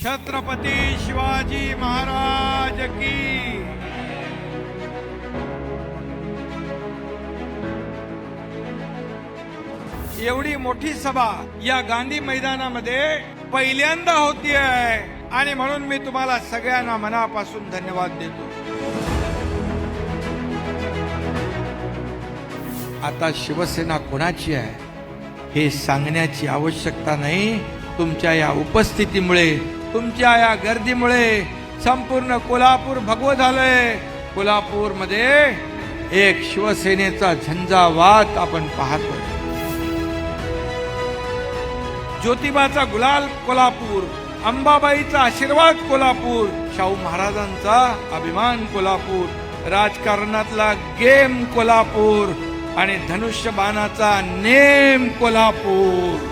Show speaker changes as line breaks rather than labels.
छत्रपती शिवाजी महाराज की। एवढी मोठी सभा या गांधी मैदानामध्ये पहिल्यांदा होती आहे आणि म्हणून मी तुम्हाला सगळ्यांना मनापासून धन्यवाद देतो. आता शिवसेना कोणाची आहे हे सांगण्याची आवश्यकता नाही. तुमच्या या उपस्थितीमुळे तुमच्या या गर्दीमुळे संपूर्ण कोल्हापूर भगवं झालंय. कोल्हापूरमध्ये एक शिवसेनेचा झंझावात आपण पाहतो ज्योतिबाचा गुलाल कोल्हापूर अंबाबाईचा आशीर्वाद कोल्हापूर शाहू महाराजांचा अभिमान कोल्हापूर राजकारणातला गेम कोल्हापूर आणि धनुष्यबाणाचा नेम कोल्हापूर.